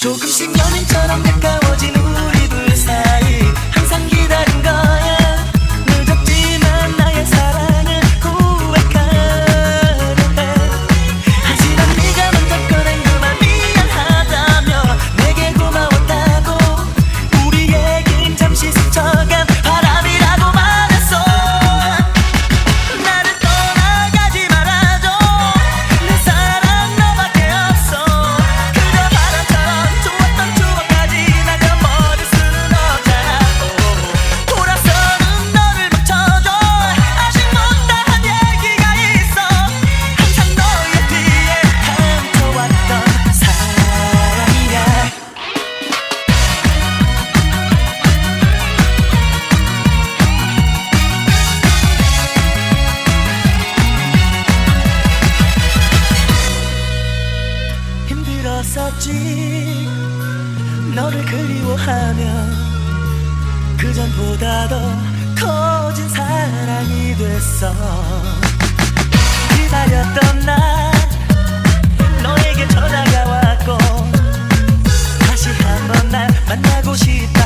조금씩 연인처럼 가까워. 있었지. 너를 그리워하며 그전보다 더 커진 사랑이 됐어. 기다렸던 날 너에게 전화가 왔고 다시 한번 날 만나고 싶어.